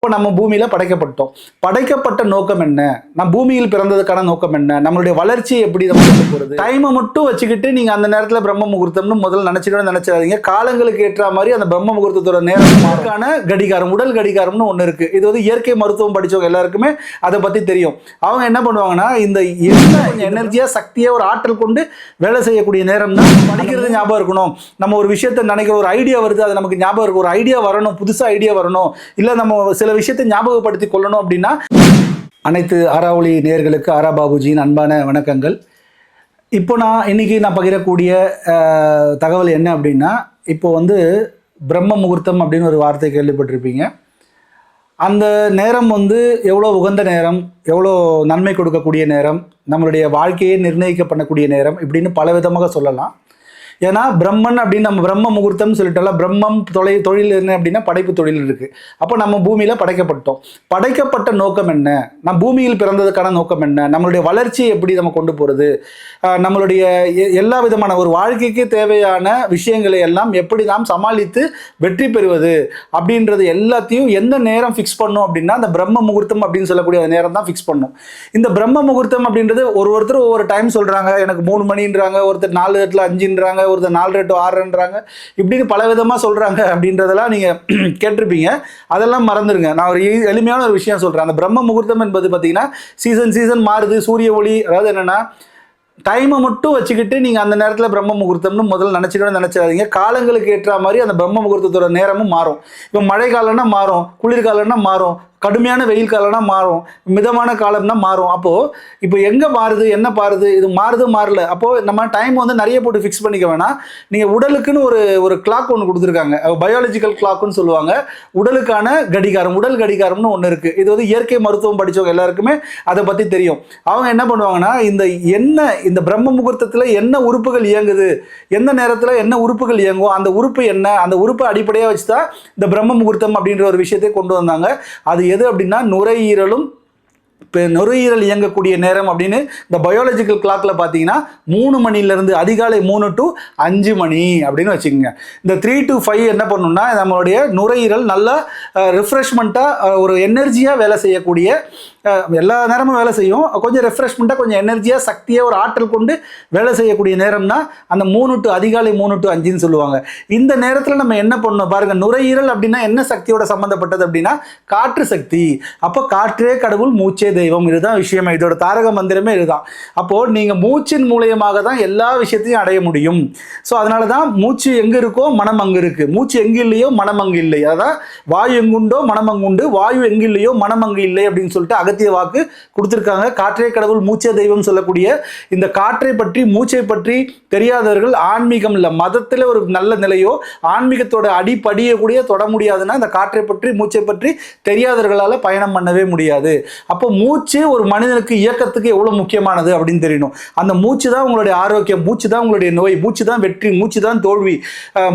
இப்போ நம்ம பூமியில் படைக்கப்பட்டோம். படைக்கப்பட்ட நோக்கம் என்ன? நம் பூமியில் பிறந்ததுக்கான நோக்கம் என்ன? நம்மளுடைய வளர்ச்சி எப்படி நம்ம போகிறது டைமை மட்டும் வச்சுக்கிட்டு நீங்க அந்த நேரத்தில் பிரம்ம முகூர்த்தம்னு முதல்ல நினைச்சிட்டு நினச்சிடாதீங்க. காலங்களுக்கு ஏற்ற மாதிரி அந்த பிரம்ம முகூர்த்தத்தோட நேரத்துக்கான கடிகாரம் உடல் கடிகாரம்னு ஒன்று இருக்கு. இது வந்து இயற்கை மருத்துவம் படித்தவங்க எல்லாருக்குமே அதை பத்தி தெரியும். அவங்க என்ன பண்ணுவாங்கன்னா இந்த என்ன எனர்ஜியாக சக்தியாக ஒரு ஆற்றல் கொண்டு வேலை செய்யக்கூடிய நேரம் தான் படிக்கிறது ஞாபகம் இருக்கணும். நம்ம ஒரு விஷயத்தை நினைக்கிற ஒரு ஐடியா வருது அது நமக்கு ஞாபகம் இருக்கும். ஒரு ஐடியா வரணும் புதுசாக ஐடியா வரணும். இல்லை நம்ம சில விஷயத்தை ஞாபகப்படுத்தி கொள்ளணும் அப்படின்னா அனைத்து ஆராவளி நேயர்களுக்கு ஆரா பாபுஜியின் அன்பான வணக்கங்கள். இப்போ நான் இன்னைக்கு நான் பகிரக்கூடிய தகவல் என்ன அப்படின்னா இப்போ வந்து பிரம்ம முகூர்த்தம் அப்படின்னு ஒரு வார்த்தை கேள்விப்பட்டிருப்பீங்க. அந்த நேரம் வந்து எவ்வளோ உகந்த நேரம் எவ்வளோ நன்மை கொடுக்கக்கூடிய நேரம் நம்மளுடைய வாழ்க்கையை நிர்ணயிக்க பண்ணக்கூடிய நேரம் இப்படின்னு பல விதமாக சொல்லலாம். ஏன்னா பிரம்மன் அப்படின்னு நம்ம பிரம்ம முகூர்த்தம்னு சொல்லிட்டோம்ல பிரம்மம் தொலை தொழில் என்ன அப்படின்னா படைப்பு தொழில் இருக்குது அப்போ நம்ம பூமியில் படைக்கப்பட்டோம். படைக்கப்பட்ட நோக்கம் என்ன? நம் பூமியில் பிறந்ததுக்கான நோக்கம் என்ன? நம்மளுடைய வளர்ச்சியை எப்படி நம்ம கொண்டு போகிறது நம்மளுடைய எ- எல்லா விதமான ஒரு வாழ்க்கைக்கு தேவையான விஷயங்களை எல்லாம் எப்படி நாம் சமாளித்து வெற்றி பெறுவது? அப்படின்றது எல்லாத்தையும் எந்த நேரம் ஃபிக்ஸ் பண்ணும் அப்படின்னா அந்த பிரம்ம முகூர்த்தம் அப்படின்னு சொல்லக்கூடிய அந்த நேரம் தான் ஃபிக்ஸ் பண்ணும். இந்த பிரம்ம முகூர்த்தம் அப்படின்றது ஒரு ஒருத்தர் ஒவ்வொரு டைம் சொல்கிறாங்க எனக்கு மூணு மணின்றாங்க ஒருத்தர் நாலு இடத்துல அஞ்சுன்றாங்க ஒருத்தர் நாலு எட்டு ஆறுன்றாங்க. இப்படின்னு பல விதமாக சொல்கிறாங்க அப்படின்றதெல்லாம் நீங்கள் கேட்டிருப்பீங்க. அதெல்லாம் மறந்துடுங்க நான் ஒரு எளிமையான ஒரு விஷயம் சொல்கிறேன் அந்த பிரம்ம முகூர்த்தம் என்பது பார்த்தீங்கன்னா சீசன் சீசன் மாறுது சூரிய ஒளி அதாவது என்னென்னா டைமை மட்டும் வச்சுக்கிட்டு நீங்கள் அந்த நேரத்தில் பிரம்ம முகூர்த்தம்னு முதல்ல நினச்சிக்கணும்னு நினச்சிடாதீங்க. காலங்களுக்கு ஏற்ற மாதிரி அந்த பிரம்ம முகூர்த்தத்தோட நேரமும் மாறும். இப்போ மழை காலம்னா மாறும் குளிர்காலம்னா மாறும். கடுமையான வெயில் காலம்னா மாறும் மிதமான காலம்னா மாறும். அப்போது இப்போ எங்கே மாறுது என்ன மாறுது இது மாறுது மாறல. அப்போது நம்ம டைம் வந்து நிறைய போட்டு ஃபிக்ஸ் பண்ணிக்க வேணாம். நீங்கள் உடலுக்குன்னு ஒரு ஒரு கிளாக் ஒன்று கொடுத்துருக்காங்க. பயாலஜிக்கல் கிளாக்னு சொல்லுவாங்க. உடலுக்கான கடிகாரம் உடல் கடிகாரம்னு ஒன்று இருக்குது இது வந்து இயற்கை மருத்துவம் படித்தவங்க எல்லாருக்குமே அதை பற்றி தெரியும். அவங்க என்ன பண்ணுவாங்கன்னா இந்த என்ன இந்த பிரம்ம முகூர்த்தத்தில் என்ன உறுப்புகள் இயங்குது எந்த நேரத்தில் என்ன உறுப்புகள் இயங்கும் அந்த உறுப்பு என்ன அந்த உறுப்பை அடிப்படையாக வச்சு தான் இந்த பிரம்ம முகூர்த்தம் அப்படின்ற ஒரு விஷயத்தை கொண்டு வந்தாங்க. அது எது அப்படின்னா நுரையீரலும் இப்போ நுரையீரல் இயங்கக்கூடிய நேரம் அப்படின்னு இந்த பயாலஜிக்கல் கிளாக்ல பார்த்தீங்கன்னா மூணு மணிலேருந்து அதிகாலை மூணு டு அஞ்சு மணி அப்படின்னு வச்சுக்கோங்க. இந்த த்ரீ டு ஃபைவ் என்ன பண்ணணும்னா நம்மளுடைய நுரையீரல் நல்லா ரிஃப்ரெஷ்மெண்ட்டாக ஒரு எனர்ஜியாக வேலை செய்யக்கூடிய எல்லா நேரமும் வேலை செய்யும். கொஞ்சம் ரெஃப்ரெஷ்மெண்ட்டாக கொஞ்சம் எனர்ஜியாக சக்தியாக ஒரு ஆற்றல் கொண்டு வேலை செய்யக்கூடிய நேரம்னா அந்த மூணு டு அதிகாலை மூணு டு அஞ்சுன்னு சொல்லுவாங்க. இந்த நேரத்தில் நம்ம என்ன பண்ணணும்? பாருங்கள் நுரையீரல் அப்படின்னா என்ன சக்தியோட சம்மந்தப்பட்டது அப்படின்னா காற்று சக்தி. அப்போ காற்றே கடவுள் மூச்சே தெய்வம் இதுதான் விஷயமே. இதோட தாரக மந்திரமே இதுதான். அப்போது நீங்கள் மூச்சின் மூலியமாக தான் எல்லா விஷயத்தையும் அடைய முடியும். ஸோ அதனால தான் மூச்சு எங்கே இருக்கோ மனம் அங்கே இருக்குது மூச்சு எங்கே இல்லையோ மனம் அங்கே இல்லை. அதான் வாயு எங்குண்டோ மனம் அங்குண்டு. வாயு எங்கே இல்லையோ மனம் அங்கே இல்லை அப்படின்னு சொல்லிட்டு அகத்திய வாக்கு கொடுத்துருக்காங்க. காற்றே கடவுள் மூச்சே தெய்வம் சொல்லக்கூடிய இந்த காற்றை பற்றி மூச்சை பற்றி தெரியாதவர்கள் ஆன்மீகம் இல்லை. மதத்தில் ஒரு நல்ல நிலையோ ஆன்மீகத்தோட அடிப்படியை கூட தொட முடியாதுன்னா இந்த காற்றை பற்றி மூச்சை பற்றி தெரியாதவர்களால் பயணம் பண்ணவே முடியாது. அப்போ மூச்சு ஒரு மனிதனுக்கு இயக்கத்துக்கு எவ்வளோ முக்கியமானது அப்படின்னு தெரியணும். அந்த மூச்சு தான் உங்களுடைய ஆரோக்கியம் மூச்சு தான் உங்களுடைய நோய் மூச்சு தான் வெற்றி மூச்சு தான் தோல்வி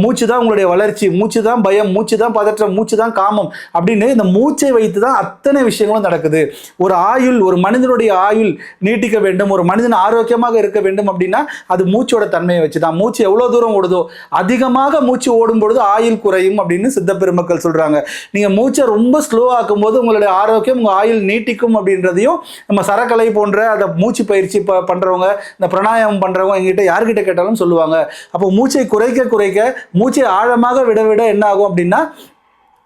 மூச்சு தான் உங்களுடைய வளர்ச்சி மூச்சு தான் பயம் மூச்சு தான் பதற்றம் மூச்சு தான் காமம் அப்படின்னு இந்த மூச்சை வைத்து தான் அத்தனை விஷயங்களும் நடக்குது. ஒரு ஆயுள் ஒரு மனிதனுடைய ஆயுள் நீட்டிக்க வேண்டும் ஒரு மனிதன் ஆரோக்கியமாக இருக்க வேண்டும் அப்படின்னா அது மூச்சோட தன்மையை வச்சு தான் மூச்சு எவ்வளோ தூரம் ஓடுதோ அதிகமாக மூச்சு ஓடும் பொழுது ஆயுள் குறையும் அப்படின்னு சித்த பெருமக்கள் சொல்கிறாங்க நீங்கள் மூச்சை ரொம்ப ஸ்லோ ஆக்கும் போது உங்களுடைய ஆரோக்கியம் உங்கள் ஆயுள் நீட்டிக்கும் அப்படின்றதையும் நம்ம சரக்கலை போன்ற அந்த மூச்சு பயிற்சி ப பண்ணுறவங்க இந்த பிராணாயாமம் பண்ணுறவங்க எங்கிட்ட யார்கிட்ட கேட்டாலும் சொல்லுவாங்க. அப்போ மூச்சை குறைக்க குறைக்க மூச்சை ஆழமாக விட விட என்ன ஆகும் அப்படின்னா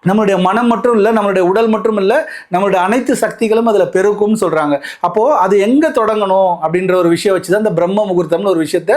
நம்மளுடைய மனம் மட்டும் இல்லை நம்மளுடைய உடல் மட்டும் இல்லை நம்மளுடைய அனைத்து சக்திகளும் அதில் பெருக்கும்னு சொல்கிறாங்க அப்போது அது எங்கே தொடங்கணும் அப்படின்ற ஒரு விஷயம் வச்சு தான் இந்த பிரம்ம முகூர்த்தம்னு ஒரு விஷயத்த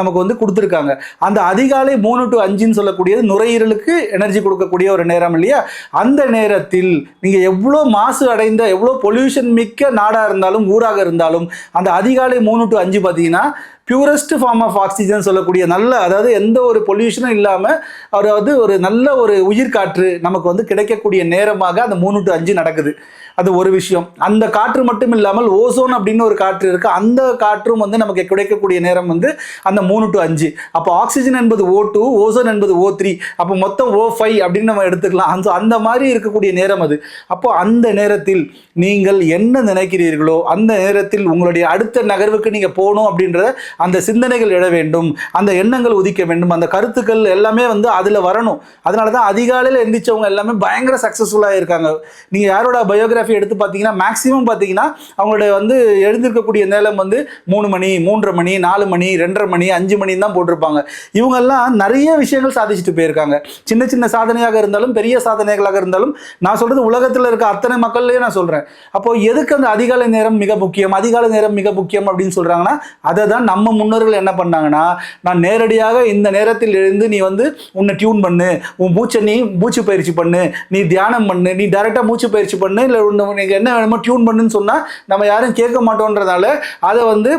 நமக்கு வந்து கொடுத்துருக்காங்க. அந்த அதிகாலை மூணு டு அஞ்சுன்னு சொல்லக்கூடியது நுரையீரலுக்கு எனர்ஜி கொடுக்கக்கூடிய ஒரு நேரம் இல்லையா? அந்த நேரத்தில் நீங்கள் எவ்வளோ மாசு அடைந்த எவ்வளோ பொல்யூஷன் மிக்க நாடாக இருந்தாலும் ஊராக இருந்தாலும் அந்த அதிகாலை மூணு டு அஞ்சு பார்த்தீங்கன்னா பியூரஸ்ட் ஃபார்ம் ஆஃப் ஆக்சிஜன் சொல்லக்கூடிய நல்ல அதாவது எந்த ஒரு பொல்யூஷனும் இல்லாமல் அதாவது ஒரு நல்ல ஒரு உயிர்காற்று நமக்கு வந்து கிடைக்கக்கூடிய நேரமாக அந்த மூணு டு அஞ்சு நடக்குது. அது ஒரு விஷயம். அந்த காற்று மட்டும் இல்லாமல் ஓசோன் அப்படின்னு ஒரு காற்று இருக்குது அந்த காற்றும் வந்து நமக்கு கிடைக்கக்கூடிய நேரம் வந்து அந்த மூணு டு அஞ்சு. அப்போ ஆக்சிஜன் என்பது ஓ டூ ஓசோன் என்பது ஓ த்ரீ அப்போ மொத்தம் ஓ ஃபைவ் அப்படின்னு நம்ம எடுத்துக்கலாம். அந்த அந்த மாதிரி இருக்கக்கூடிய நேரம் அது. அப்போ அந்த நேரத்தில் நீங்கள் என்ன நினைக்கிறீர்களோ அந்த நேரத்தில் உங்களுடைய அடுத்த நகர்வுக்கு நீங்கள் போகணும் அப்படின்ற அந்த சிந்தனைகள் எழ வேண்டும். அந்த எண்ணங்கள் உதிக்க வேண்டும். அந்த கருத்துக்கள் எல்லாமே வந்து அதில் வரணும். அதனால தான் அதிகாலையில் எந்திரிச்சு எந்திரிச்சவங்க எல்லாமே பயங்கர சக்ஸஸ்ஃபுல்லாக இருக்காங்க. நீங்கள் யாரோட பயோகிராஃபி எடுத்து பார்த்தீங்கன்னா மேக்ஸிமம் பார்த்தீங்கன்னா அவங்களுடைய வந்து எழுந்திருக்கக்கூடிய நேரம் வந்து மூணு மணி மூன்றரை மணி நாலு மணி ரெண்டரை மணி அஞ்சு மணி தான் போட்டிருப்பாங்க. இவங்கெல்லாம் நிறைய விஷயங்கள் சாதிச்சுட்டு போயிருக்காங்க. சின்ன சின்ன சாதனையாக இருந்தாலும் பெரிய சாதனைகளாக இருந்தாலும் நான் சொல்கிறது உலகத்தில் இருக்க அத்தனை மக்கள்லேயே நான் சொல்கிறேன் அப்போ எதுக்கு அந்த அதிகாலை நேரம் மிக முக்கியம் அதிகாலை நேரம் மிக முக்கியம் அப்படின்னு சொல்கிறாங்கன்னா அதை தான் நம்ம முன்னோர்கள் என்ன பண்ணாங்கன்னா நான் நேரடியாக இந்த நேரத்தில் எழுந்து நீ வந்து உன்னை டியூன் பண்ணு உன் மூச்சை நீ மூச்சு பயிற்சி பண்ணு நீ தியானம் பண்ணு நீ டைரெக்டாக மூச்சு பயிற்சி பண்ணு இல்லை நீங்கள் என்ன வேணுமோ டியூன் பண்ணுன்னு சொன்னால் நம்ம யாரும் கேட்க மாட்டோன்றதால அதை வந்து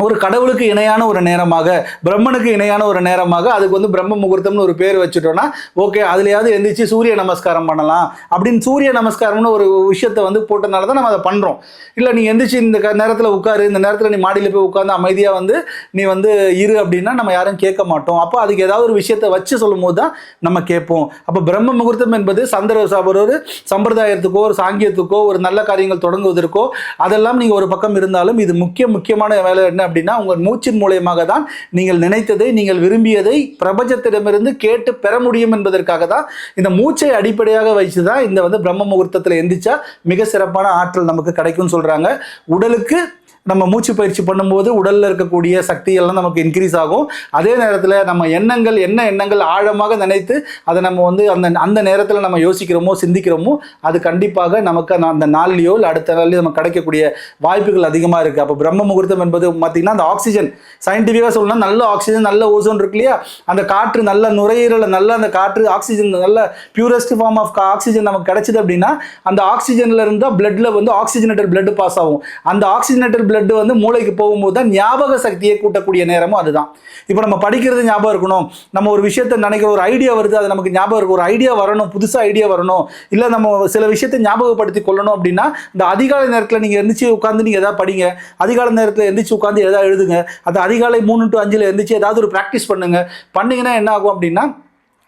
ஒரு கடவுளுக்கு இணையான ஒரு நேரமாக பிரம்மனுக்கு இணையான ஒரு நேரமாக அதுக்கு வந்து பிரம்ம முகூர்த்தம்னு ஒரு பேர் வச்சுட்டோன்னா ஓகே அதுலேயாவது எந்திரிச்சு சூரிய நமஸ்காரம் பண்ணலாம். அப்படின்னு சூரிய நமஸ்காரம்னு ஒரு விஷயத்தை வந்து போட்டனால தான் நம்ம அதை பண்ணுறோம் இல்லை நீ எந்திரிச்சு இந்த க- நேரத்தில் உட்காரு இந்த நேரத்தில் நீ மாடியில் போய் உட்காந்து அமைதியாக வந்து நீ வந்து இரு அப்படின்னா நம்ம யாரும் கேட்க மாட்டோம். அப்போ அதுக்கு ஏதாவது ஒரு விஷயத்தை வச்சு சொல்லும் போது தான் நம்ம கேட்போம். அப்போ பிரம்ம முகூர்த்தம் என்பது சந்திர ஒரு சம்பிரதாயத்துக்கோ ஒரு சாங்கியத்துக்கோ ஒரு நல்ல காரியங்கள் தொடங்குவதற்கோ அதெல்லாம் நீங்கள் ஒரு பக்கம் இருந்தாலும் இது முக்கிய முக்கியமான வேலை என்ன அப்படின்னா உங்கள் மூச்சின் மூலயமாக தான் நீங்கள் நினைத்ததை நீங்கள் விரும்பியதை பிரபஞ்சத்திடமிருந்து கேட்டு பெற முடியும் என்பதற்காக தான் இந்த மூச்சை அடிப்படையாக வச்சு தான் இந்த வந்து பிரம்ம முகூர்த்தத்தில் எந்திரிச்சா மிக சிறப்பான ஆற்றல் நமக்கு கிடைக்கும்னு சொல்கிறாங்க உடலுக்கு நம்ம மூச்சு பயிற்சி பண்ணும்போது உடலில் இருக்கக்கூடிய சக்தி எல்லாம் நமக்கு இன்க்ரீஸ் ஆகும். அதே நேரத்தில் நம்ம எண்ணங்கள் என்ன எண்ணங்கள் ஆழமாக நினைத்து அதை நம்ம வந்து அந்த அந்த நேரத்தில் நம்ம யோசிக்கிறோமோ சிந்திக்கிறோமோ அது கண்டிப்பாக நமக்கு அந்த- அந்த நாள்லையோ இல்லை அடுத்த நாள்லையோ நம்ம கிடைக்கக்கூடிய வாய்ப்புகள் அதிகமாக இருக்குது அப்போ பிரம்ம முகூர்த்தம் என்பது பார்த்திங்கன்னா அந்த ஆக்சிஜன் சயின்டிஃபிக்காக சொல்லணும்னா நல்ல ஆக்சிஜன் நல்ல ஓசோன் இருக்கு இல்லையா? அந்த காற்று நல்ல நுரையீரல் நல்ல அந்த காற்று ஆக்சிஜன் நல்ல பியூரஸ்ட் ஃபார்ம் ஆஃப் ஆக்சிஜன் நமக்கு கிடைச்சது அப்படின்னா அந்த ஆக்சிஜனில் இருந்தால் பிளட்டில் வந்து ஆக்சிஜனேட்டட் பிளட் பாஸ் ஆகும். அந்த ஆக்சிஜனேட்டட் பிளட் வந்து மூளைக்கு போகும்போது தான் ஞாபக சக்தியை கூட்டக்கூடிய நேரமும் அதுதான். இப்போ நம்ம படிக்கிறது ஞாபகம் இருக்கணும். நம்ம ஒரு விஷயத்தை நினைக்கிற ஒரு ஐடியா வருது அது நமக்கு ஞாபகம் இருக்கும் ஒரு ஐடியா வரணும் புதுசாக ஐடியா வரணும். இல்லை நம்ம சில விஷயத்தை ஞாபகப்படுத்தி கொள்ளணும் அப்படின்னா இந்த அதிகாலை நேரத்தில் நீங்கள் எந்திரிச்சு உட்காந்து நீங்கள் எதாவது படிங்க. அதிகாலை நேரத்தில் எந்திரிச்சு உட்காந்து எதாவது எழுதுங்க. அது அதிகாலை மூணு டு அஞ்சில் எந்திரிச்சு ஏதாவது ஒரு ப்ராக்டிஸ் பண்ணுங்க. பண்ணீங்கன்னா என்ன ஆகும் அப்படின்னா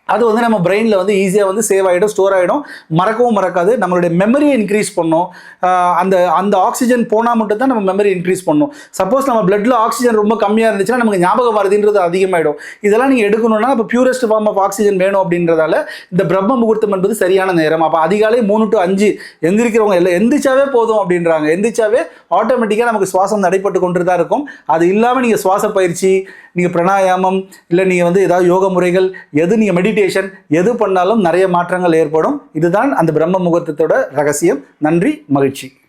அது வந்து நம்ம பிரெயினில் வந்து ஈஸியாக வந்து சேவ் ஆகிடும் ஸ்டோர் ஆகிடும் மறக்கவும் மறக்காது. நம்மளுடைய மெமரியை இன்க்ரீஸ் பண்ணும். அந்த அந்த ஆக்சிஜன் போனால் மட்டும் தான் நம்ம மெமரி இன்க்ரீஸ் பண்ணும். சப்போஸ் நம்ம பிளட்டில் ஆக்சிஜன் ரொம்ப கம்மியாக இருந்துச்சுன்னா நமக்கு ஞாபகம் வருதுன்றது அதிகமாகிடும் இதெல்லாம் நீங்கள் எடுக்கணும்னா இப்போ பியூரஸ்ட் ஃபார்ம் ஆஃப் ஆக்சிஜன் வேணும் அப்படின்றதால இந்த பிரம்ம முகூர்த்தம் என்பது சரியான நேரம். அப்போ அதிகாலை மூணு டு அஞ்சு எந்திரிக்கிறவங்க எல்லாம் எந்திரிச்சாவே போதும் அப்படின்றாங்க. எந்திரிச்சாவே ஆட்டோமேட்டிக்காக நமக்கு சுவாசம் நடைபெற்று கொண்டு தான் இருக்கும். அது இல்லாமல் நீங்கள் சுவாச பயிற்சி நீங்கள் பிரணாயாமம் இல்லை நீங்கள் வந்து ஏதாவது யோக முறைகள் எது நீங்கள் மெடிடேஷன் எது பண்ணாலும் நிறைய மாற்றங்கள் ஏற்படும். இதுதான் அந்த பிரம்ம முகூர்த்தத்தோட ரகசியம். நன்றி மகிழ்ச்சி.